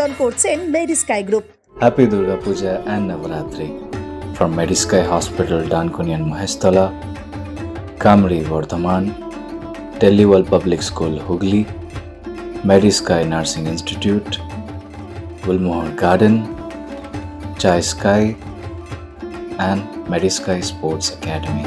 নিবেদন করছেন Mary sky group Happy Durga Puja and Navaratri from Medisky Hospital, Dankuni and Mahestala, Kamri, Vardhaman, Delhi World Public School, Hooghly, Medisky Nursing Institute, Gulmohar Garden, Chai Sky, and Medisky Sports Academy.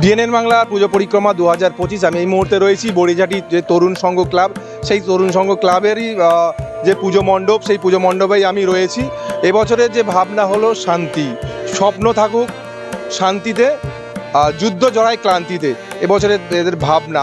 DNN বাংলার পুজো পরিক্রমা দু হাজার পঁচিশ। আমি এই মুহূর্তে রয়েছি বড়িঝাটি যে তরুণ সংঘ ক্লাব, সেই তরুণ সংঘ ক্লাবেরই যে পুজো মণ্ডপ, সেই পুজো মণ্ডপেই আমি রয়েছি। এবছরের যে ভাবনা হলো শান্তি, স্বপ্ন থাকুক শান্তিতে যুদ্ধ জড়ায় ক্লান্তিতে, এবছরের এদের ভাবনা।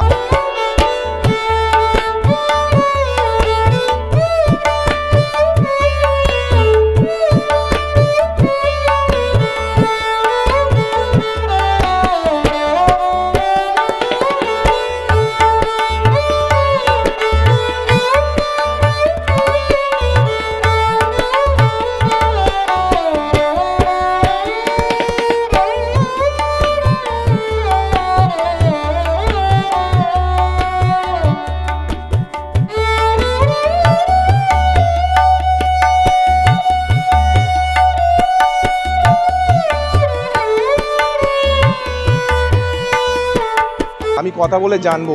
আমি কথা বলে জানব।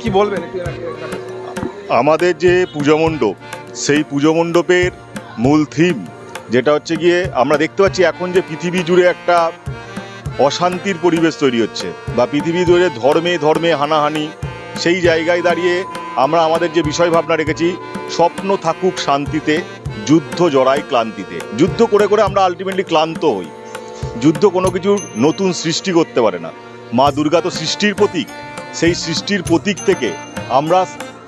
কি বলবেন আমাদের যে পুজো মণ্ডপ, সেই পুজো মণ্ডপের মূল থিম যেটা হচ্ছে গিয়ে আমরা দেখতে পাচ্ছি এখন যে পৃথিবী জুড়ে একটা অশান্তির পরিবেশ তৈরি হচ্ছে বা পৃথিবী জুড়ে ধর্মে ধর্মে হানাহানি, সেই জায়গায় দাঁড়িয়ে আমরা আমাদের যে বিষয় ভাবনা রেখেছি, স্বপ্ন থাকুক শান্তিতে, যুদ্ধ জড়াই ক্লান্তিতে। যুদ্ধ করে করে আমরা আলটিমেটলি ক্লান্ত হই। যুদ্ধ কোনো কিছুর নতুন সৃষ্টি করতে পারে না। মা দুর্গা তো সৃষ্টির প্রতীক। সেই সৃষ্টির প্রতীক থেকে আমরা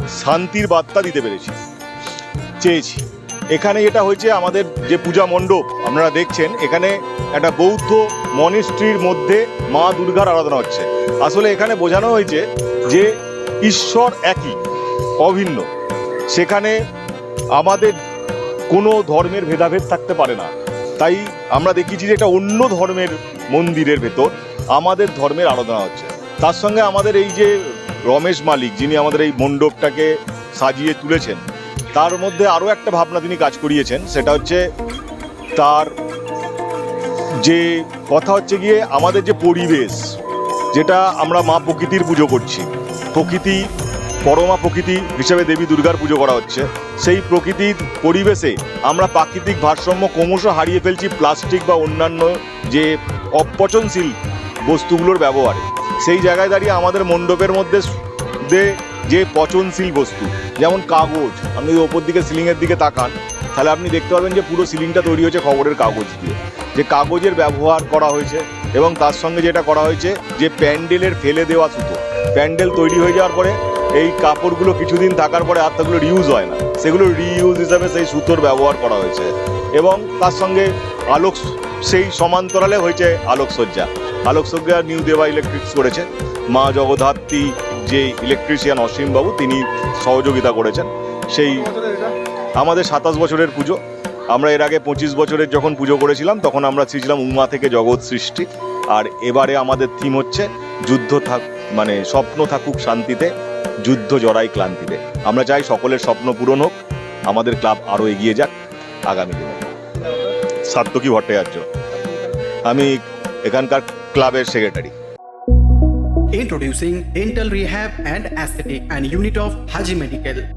শান্তির বার্তা দিতে পেরেছি। চেয়েছি। এখানে যেটা হয়েছে আমাদের যে পূজা মণ্ডপ, আপনারা দেখছেন, এখানে একটা বৌদ্ধ মনিস্ট্রির মধ্যে মা দুর্গার আরাধনা হচ্ছে। আসলে এখানে বোঝানো হয়েছে যে ঈশ্বর একই, অভিন্ন। সেখানে আমাদের কোনো ধর্মের ভেদাভেদ থাকতে পারে না। তাই আমরা দেখেছি যে এটা অন্য ধর্মের মন্দিরের ভেতর। আমাদের ধর্মের আরাধনা হচ্ছে। তার সঙ্গে আমাদের এই যে রমেশ মালিক, যিনি আমাদের এই মণ্ডপটাকে সাজিয়ে তুলেছেন, তার মধ্যে আরও একটা ভাবনা তিনি কাজ করিয়েছেন, সেটা হচ্ছে তার যে কথা হচ্ছে গিয়ে আমাদের যে পরিবেশ, যেটা আমরা মা প্রকৃতির পুজো করছি, প্রকৃতি পরমা প্রকৃতি হিসেবে দেবী দুর্গার পুজো করা হচ্ছে, সেই প্রকৃতির পরিবেশে আমরা প্রাকৃতিক ভারসাম্য ক্রমশ হারিয়ে ফেলছি, প্লাস্টিক বা অন্যান্য যে অপচনশীল বস্তুগুলোর ব্যবহারে। সেই জায়গায় দাঁড়িয়ে আমাদের মণ্ডপের মধ্যে যে পচনশীল বস্তু, যেমন কাগজ, আপনি যদি ওপর দিকে সিলিংয়ের দিকে তাকান, তাহলে আপনি দেখতে পাবেন যে পুরো সিলিংটা তৈরি হয়েছে খবরের কাগজ দিয়ে। যে কাগজের ব্যবহার করা হয়েছে এবং তার সঙ্গে যেটা করা হয়েছে, যে প্যান্ডেলের ফেলে দেওয়া সুতো। প্যান্ডেল তৈরি হয়ে যাওয়ার পরে এই কাপড়গুলো কিছুদিন থাকার পরে আর তাগুলো রিউজ হয় না। সেগুলো রিইউজ হিসাবে সেই সুতোর ব্যবহার করা হয়েছে। এবং তার সঙ্গে আলোক সেই সমান্তরালে হয়েছে আলোকসজ্জা। আলোকসজ্জা নিউ দেবা ইলেকট্রিক্স করেছে মা জগদ্ধাত্রী যে ইলেকট্রিশিয়ান অসীমবাবু, তিনি সহযোগিতা করেছেন। সেই আমাদের সাতাশ বছরের পুজো। আমরা এর আগে পঁচিশ বছরের যখন পুজো করেছিলাম, তখন আমরা ছিলাম উমা থেকে জগৎ সৃষ্টি। আর এবারে আমাদের থিম হচ্ছে যুদ্ধ থাক মানে স্বপ্ন থাকুক শান্তিতে, যুদ্ধ জড়াই ক্লান্তিতে। আমরা চাই সকলের স্বপ্ন পূরণ হোক। আমাদের ক্লাব আরও এগিয়ে যাক আগামী দিনে। সাত্তকী ভট্টাচার্য। আমি এখানকার ক্লাবের secretary Introducing Dental Rehab and Aesthetic and Unit of Haji Medical.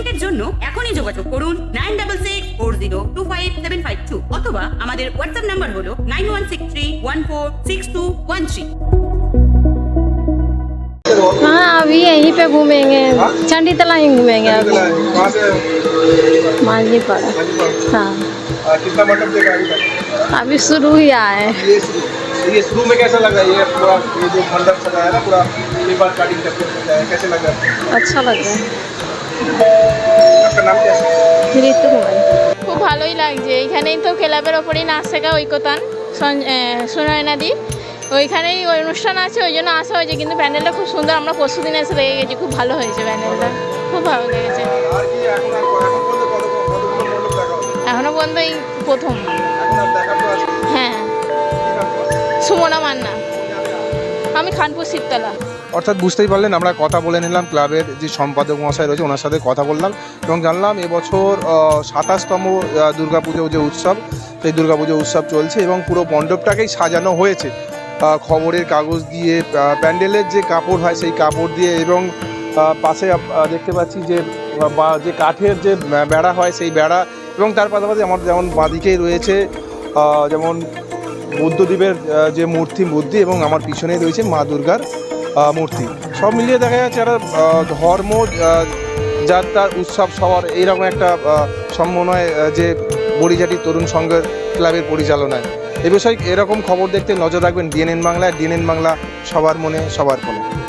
Appointment ট্রিটমেন্টের জন্য এখনই যোগাযোগ করুন nine double six four zero two five seven five two অথবা আমাদের হোয়াটসঅ্যাপ নাম্বার হলো nine one six three one four six two one three हाँ अभी यहीं पे घूमेंगे चंडी तला ही घूमेंगे अभी मांझी पड़ा हाँ कितना मंडप देखा अभी तक अभी शुरू ही आए ये शुरू ये शुरू में कैसा लगा ये पूरा ये जो मंडप सजाया ना पूरा पेपर काटिंग करके सजाया कैसे लगा अच्छा लग रहा आपका ঋতু খুব ভালোই লাগছে। এখানেই তো ক্লাবের ওপরেই নাচ শেখা ঐকতান সুনয়নাদি ওইখানেই অনুষ্ঠান আছে ওই জন্য আসা হয়েছে কিন্তু প্যান্ডেলটা খুব সুন্দর। আমরা পরশুদিন এসে দেখে গেছি খুব ভালো হয়েছে প্যান্ডেলটা। খুব ভালো লেগেছে। এখনও পর্যন্ত এই প্রথম। হ্যাঁ। সুমনা মান্না। আমি খানপুর শিবতলা অর্থাৎ বুঝতেই পারলেন, আমরা কথা বলে নিলাম ক্লাবের যে সম্পাদক মহাশয় রয়েছে ওনার সাথে কথা বললাম এবং জানলাম এবছর সাতাশতম দুর্গাপুজো যে উৎসব, সেই দুর্গাপুজো উৎসব চলছে এবং পুরো মণ্ডপটাকেই সাজানো হয়েছে। খবরের কাগজ দিয়ে প্যান্ডেলের যে কাপড় হয় সেই কাপড় দিয়ে এবং পাশে দেখতে পাচ্ছি যে বা- যে কাঠের যে বেড়া হয় সেই বেড়া এবং তার পাশাপাশি আমার যেমন বাঁদিকেই রয়েছে যেমন বুদ্ধদেবের আহ, যে মূর্তি বুদ্ধি এবং আমার পিছনেই রয়েছে মা দুর্গার মূর্তি। সব মিলিয়ে দেখা যাচ্ছে একটা ধর্ম যাত্রার উৎসব সবার এইরকম একটা সমন্বয় যে বড়িজাটি তরুণ সংঘের ক্লাবের পরিচালনায়। এ বিষয়ে এরকম খবর দেখতে নজর রাখবেন ডিএনএন বাংলা ডিএনএন বাংলা সবার মনে সবার কোণে